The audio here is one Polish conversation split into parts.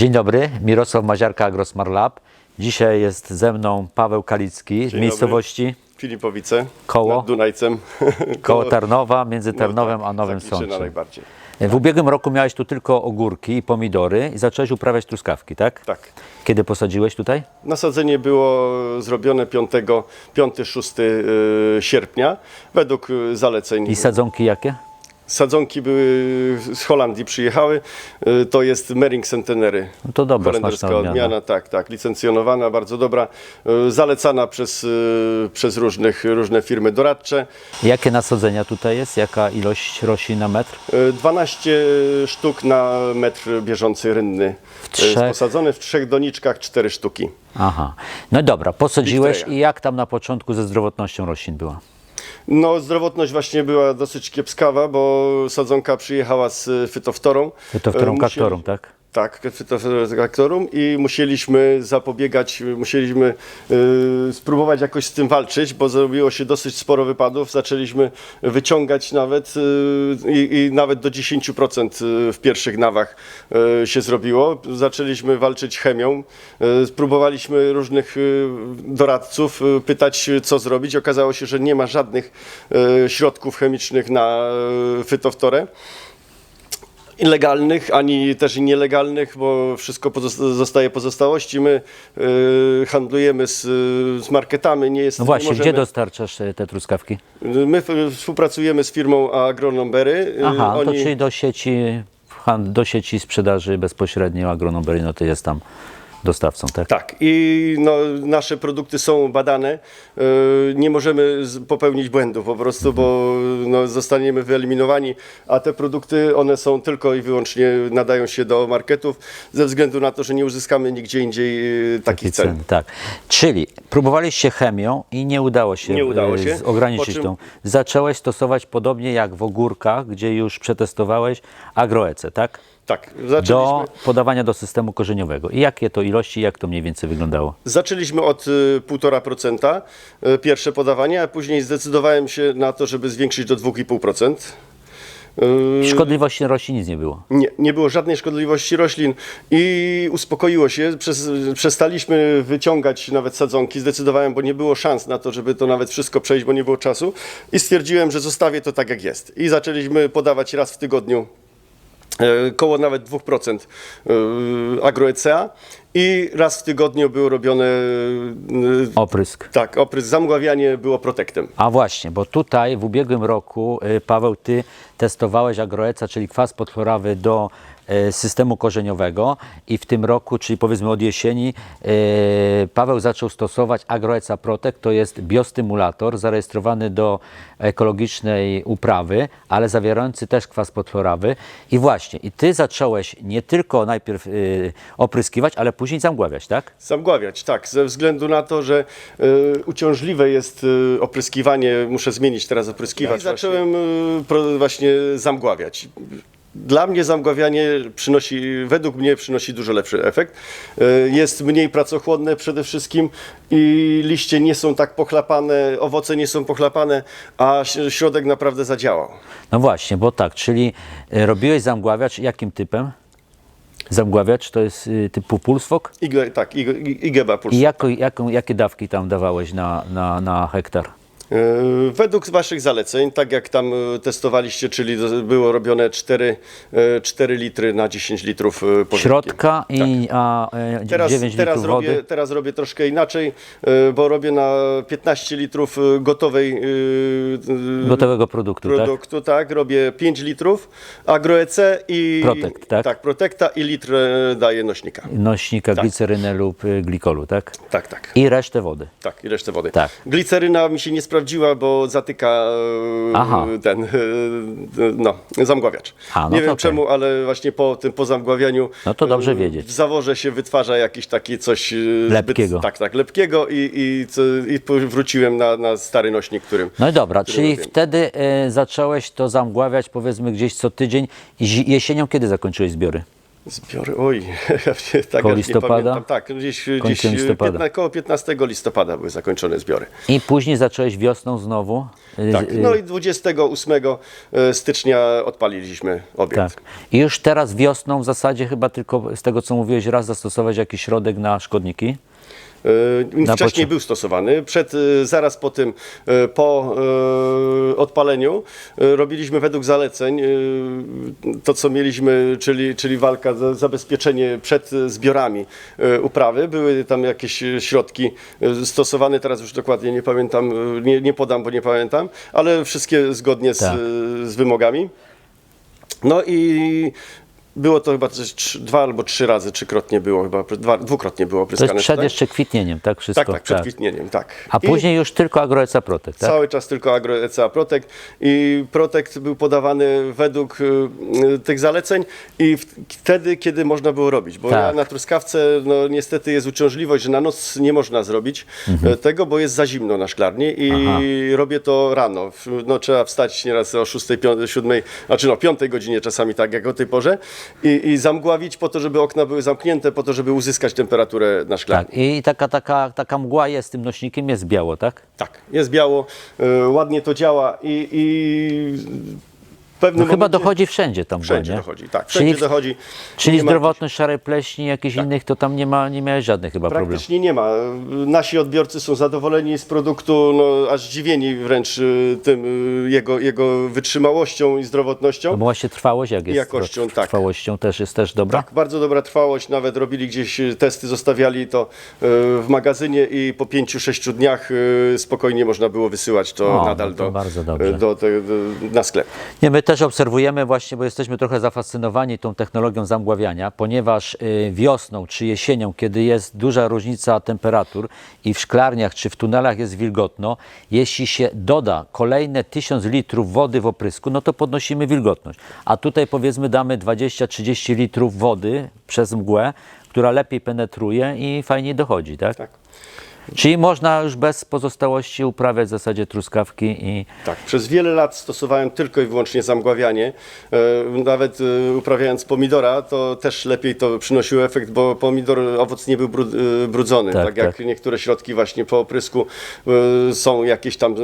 Dzień dobry, Mirosław Maziarka, Agrosmart Lab. Dzisiaj jest ze mną Paweł Kalicki w dobry. miejscowości Filipowice. Koło? Nad Dunajcem. koło Tarnowa, między no Tarnowem tak, a Nowym Sączem. najbardziej. W ubiegłym roku miałeś tu tylko ogórki i pomidory i zacząłeś uprawiać truskawki, tak? Tak. Kiedy posadziłeś tutaj? Nasadzenie było zrobione 5-6 sierpnia według y, zaleceń. I sadzonki jakie? Sadzonki były z Holandii przyjechały. Y, To jest Mering Centenery. No to dobra, Holenderska odmiana. odmiana, tak, tak, licencjonowana, bardzo dobra, y, zalecana przez, y, przez różnych, różne firmy doradcze. Jakie nasadzenia tutaj jest? Jaka ilość roślin na metr? Y, 12 sztuk na metr bieżący rynny. W trzech- Posadzone w trzech doniczkach, cztery sztuki. Aha. No dobra, posadziłeś i jak tam na początku ze zdrowotnością roślin była? No, zdrowotność właśnie była dosyć kiepskawa, bo sadzonka przyjechała z fytoftorą. Fytoftorą Y, musieli- kaktorą, tak? Tak, fytoftorum i musieliśmy zapobiegać, musieliśmy y, spróbować jakoś z tym walczyć, bo zrobiło się dosyć sporo wypadów. Zaczęliśmy wyciągać nawet y, i, nawet do 10% w pierwszych nawach y, się zrobiło. Zaczęliśmy walczyć chemią, y, spróbowaliśmy różnych y, doradców y, pytać, y, co zrobić. Okazało się, że nie ma żadnych y, środków chemicznych na y, fytoftorę legalnych, ani też i nielegalnych, bo wszystko pozos- zostaje pozostałości. My y, handlujemy z, z marketami, nie jest No właśnie, nie gdzie możemy, dostarczasz e, te truskawki? My współpracujemy z firmą Agronombery. Y, Aha, to Oni, czyli do sieci, hand- do sieci sprzedaży bezpośrednio Agronombery, no to jest tam dostawcą, tak? Tak, i no, nasze produkty są badane. Y, Nie możemy popełnić błędów po prostu, bo no, zostaniemy wyeliminowani, a te produkty, one są tylko i wyłącznie nadają się do marketów ze względu na to, że nie uzyskamy nigdzie indziej y, takich cen. Cen, tak. Czyli próbowaliście chemią i nie udało się, Nie udało e, się. ograniczyć czym- tą. Zacząłeś stosować podobnie jak w ogórkach, gdzie już przetestowałeś agroece, tak? Tak, zaczęliśmy. Do podawania do systemu korzeniowego. I jakie to ilości, jak to mniej więcej wyglądało? Zaczęliśmy od y, 1,5% y, pierwsze podawanie, a później zdecydowałem się na to, żeby zwiększyć do 2,5%. Y, Szkodliwości roślin nic nie było. Nie, nie było żadnej szkodliwości roślin i uspokoiło się. Przez, przestaliśmy wyciągać nawet sadzonki. Zdecydowałem, bo nie było szans na to, żeby to nawet wszystko przejść, bo nie było czasu. I stwierdziłem, że zostawię to tak, jak jest. I zaczęliśmy podawać raz w tygodniu koło nawet 2% e, agroecea i raz w tygodniu było robione e, Oprysk. tak, oprysk, zamgławianie było protektem. A właśnie, bo tutaj w ubiegłym roku, Paweł, ty testowałeś agroeca, czyli kwas podchlorowy do systemu korzeniowego i w tym roku, czyli powiedzmy od jesieni, y, Paweł zaczął stosować agroeca Protect, to jest biostymulator zarejestrowany do ekologicznej uprawy, ale zawierający też kwas podchlorowy. I właśnie, i ty zacząłeś nie tylko najpierw y, opryskiwać, ale później zamgławiać, tak? Zamgławiać, tak, ze względu na to, że uciążliwe jest opryskiwanie, muszę zmienić teraz opryskiwać. I zacząłem właśnie zamgławiać. Dla mnie zamgławianie przynosi, według mnie przynosi dużo lepszy efekt. Y, Jest mniej pracochłonne przede wszystkim i liście nie są tak pochlapane, owoce nie są pochlapane, a środek naprawdę zadziałał. No właśnie, bo tak, czyli y, robiłeś zamgławiacz jakim typem? Zamgławiacz to jest y, typu pulswok? Tak, i, i, i geba puls. I jako, jaką, jakie dawki tam dawałeś na, na, na hektar? E, Według Waszych zaleceń, tak jak tam e, testowaliście, czyli było robione 4, e, 4 litry na 10 litrów e, pożywki. Środka i a, e, Teraz, 9 teraz, litrów robię, wody? teraz robię troszkę inaczej, e, bo robię na 15 litrów e, gotowej e, e, Gotowego produktu, tak? produktu, tak? Robię 5 litrów agroece i Protect, tak? tak, protekta i litr e, daję nośnika. Nośnika Tak. glicerynę lub glikolu, tak? Tak, tak. I resztę wody. Tak, i resztę wody. Tak. Gliceryna mi się nie sprawdziła, bo zatyka e, Aha. ten, e, no, zamgławiacz. A, no nie wiem okej. czemu, ale właśnie po tym, po zamgławianiu No to dobrze e, wiedzieć. w zaworze się wytwarza jakiś taki coś Lepkiego. Zbyt, tak, tak, lepkiego i, i, i wróciłem na, na stary nośnik, którym... No i dobra, czyli robiłem. wtedy e, zacząłeś to zamgławiać powiedzmy gdzieś co tydzień i jesienią kiedy zakończyłeś zbiory? Zbiory, oj, tak Koło nie listopada? pamiętam. Tak, gdzieś, gdzieś Końcem listopada. piętna, koło 15 listopada były zakończone zbiory. I później zacząłeś wiosną znowu. y, Tak, y, no i 28 stycznia odpaliliśmy obiekt. tak. I już teraz wiosną w zasadzie chyba tylko z tego co mówiłeś raz zastosować jakiś środek na szkodniki. Na Wcześniej był stosowany. Przed, e, zaraz po tym, e, po e, odpaleniu robiliśmy według zaleceń to, co mieliśmy, czyli, czyli walka, za- zabezpieczenie przed zbiorami uprawy. Były tam jakieś środki stosowane, teraz już dokładnie nie pamiętam, nie, nie podam, bo nie pamiętam, ale wszystkie zgodnie z, Tak. z wymogami. No i było to chyba też trzy, dwa albo trzy razy, trzykrotnie było chyba, dwa, dwukrotnie było To jest przed jeszcze kwitnieniem, tak wszystko. Tak, tak, przed kwitnieniem, tak. A I później już tylko Agroeca Protect, tak? Cały czas tylko AgroECA Protect i Protect był podawany według y, y, tych zaleceń i w, wtedy, kiedy można było robić, bo Tak. ja na truskawce no, niestety jest uciążliwość, że na noc nie można zrobić Mhm. e, tego, bo jest za zimno na szklarni i robię to rano. W- No, trzeba wstać nieraz o 6, 5, 7, znaczy no 5 godzinie czasami tak jak o tej porze i, i zamgławić po to, żeby okna były zamknięte, po to, żeby uzyskać temperaturę na szklarni. Tak. I taka, taka, taka mgła jest tym nośnikiem, jest biało, tak? Tak, jest biało, y, ładnie to działa i, i pewnym No chyba momencie dochodzi wszędzie tam wszędzie nie? dochodzi. Tak, wszędzie czyli, dochodzi. Czyli Tak. zdrowotność szarej pleśni, jakichś innych, to tam nie ma, nie miałeś żadnych chyba problemów. Praktycznie nie ma. Nasi odbiorcy są zadowoleni z produktu, no, aż zdziwieni wręcz y, tym y, jego, jego wytrzymałością i zdrowotnością. No bo właśnie trwałość jak jest? jakością, tak. Trwałością też jest też dobra? Tak, bardzo dobra trwałość, nawet robili gdzieś y, testy, zostawiali to w magazynie i po 5-6 dniach spokojnie można było wysyłać to O, nadal no to do, do, te- do, na sklep. Nie, my też obserwujemy właśnie, bo jesteśmy trochę zafascynowani tą technologią zamgławiania, ponieważ y, wiosną czy jesienią, kiedy jest duża różnica temperatur i w szklarniach czy w tunelach jest wilgotno, jeśli się doda kolejne 1000 litrów wody w oprysku, no to podnosimy wilgotność. A tutaj powiedzmy damy 20-30 litrów wody przez mgłę, która lepiej penetruje i fajniej dochodzi, tak? Tak. Czyli można już bez pozostałości uprawiać w zasadzie truskawki i Tak, przez wiele lat stosowałem tylko i wyłącznie zamgławianie. E, Nawet e, uprawiając pomidora, to też lepiej to przynosiło efekt, bo pomidor, owoc nie był e, brudzony. Tak, Tak, jak tak. niektóre środki właśnie po oprysku są jakieś tam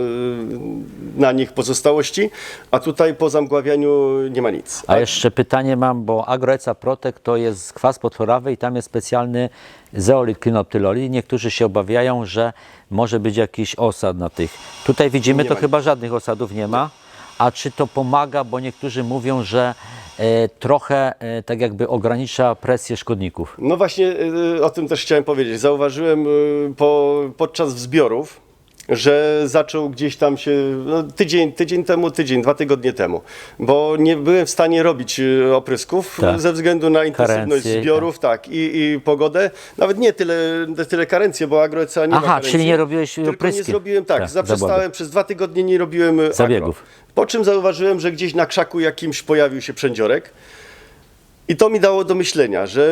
na nich pozostałości, a tutaj po zamgławianiu nie ma nic. A jeszcze pytanie mam, bo Agroeca Protect to jest kwas potworowy i tam jest specjalny zeolit klinoptyloli. Niektórzy się obawiają, że może być jakiś osad na tych. Tutaj widzimy, Nie to ma chyba żadnych osadów nie ma. A czy to pomaga, bo niektórzy mówią, że e, trochę e, tak jakby ogranicza presję szkodników. No właśnie y, o tym też chciałem powiedzieć. Zauważyłem y, po, podczas wzbiorów, że zaczął gdzieś tam się no, tydzień, tydzień temu, tydzień, dwa tygodnie temu, bo nie byłem w stanie robić y, oprysków Tak. ze względu na intensywność Karencje zbiorów, tak, i, i pogodę. Nawet nie tyle, tyle karencję, bo agroeca nie ma Aha, karencji. czyli nie robiłeś Tylko nie zrobiłem, tak, Tak, zaprzestałem, przez dwa tygodnie nie robiłem Zabiegów. Agro. Po czym zauważyłem, że gdzieś na krzaku jakimś pojawił się przędziorek. I to mi dało do myślenia, że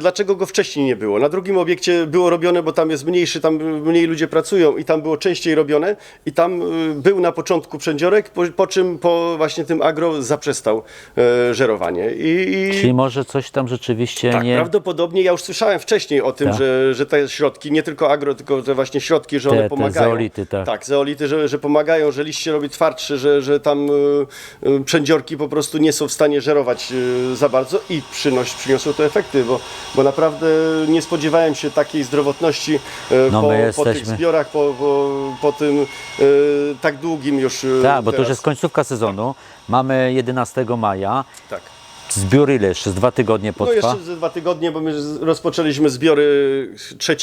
dlaczego go wcześniej nie było. Na drugim obiekcie było robione, bo tam jest mniejszy, tam mniej ludzie pracują i tam było częściej robione i tam y, był na początku przędziorek, po, po czym po właśnie tym agro zaprzestał e, żerowanie. I, i Czyli może coś tam rzeczywiście tak, nie... prawdopodobnie ja już słyszałem wcześniej o tym, Tak. że, że te środki, nie tylko agro, tylko te właśnie środki, że Te- one te pomagają. zeolity, tak. tak, zeolity, że, że pomagają, że liście robi twardsze, że, że tam y, przędziorki po prostu nie są w stanie żerować y, za bardzo i przynoś, przyniosło to efekty, bo, bo naprawdę nie spodziewałem się takiej zdrowotności y, No, po, po tych zbiorach, po, po, po tym y, tak długim już y, Tak, bo to już jest końcówka sezonu. Mamy 11 maja. Tak. Zbiór ile jeszcze? Z dwa tygodnie No potrwa? jeszcze ze dwa tygodnie, bo my rozpoczęliśmy zbiory 3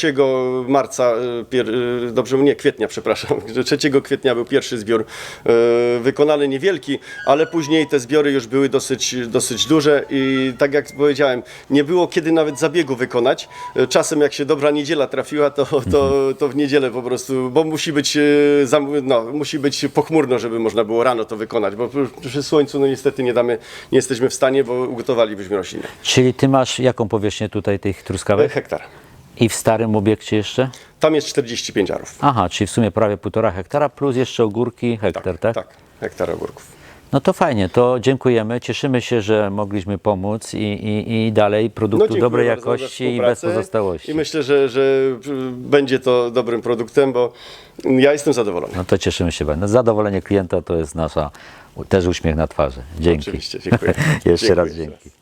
marca, y, pier, y, dobrze, nie, kwietnia, przepraszam, że 3 kwietnia był pierwszy zbiór y, wykonany, niewielki, ale później te zbiory już były dosyć, dosyć duże i tak jak powiedziałem, nie było kiedy nawet zabiegu wykonać. Czasem jak się dobra niedziela trafiła, to, to, to w niedzielę po prostu, bo musi być, no, musi być pochmurno, żeby można było rano to wykonać, bo przy słońcu no niestety nie damy, nie jesteśmy w stanie, bo ugotowalibyśmy roślinę. Czyli ty masz jaką powierzchnię tutaj tych truskawek? Hektar. I w starym obiekcie jeszcze? Tam jest 45 arów. Aha, czyli w sumie prawie półtora hektara plus jeszcze ogórki hektar, tak? tak. Hektar ogórków. No to fajnie, to dziękujemy. Cieszymy się, że mogliśmy pomóc i, i, i dalej produktu dziękuję dobrej jakości i bez pozostałości. I myślę, że, że będzie to dobrym produktem, bo ja jestem zadowolony. No to cieszymy się bardzo. Zadowolenie klienta to jest nasza też uśmiech na twarzy. Dzięki. Oczywiście, dziękuję. Jeszcze raz Dziękuję. dzięki.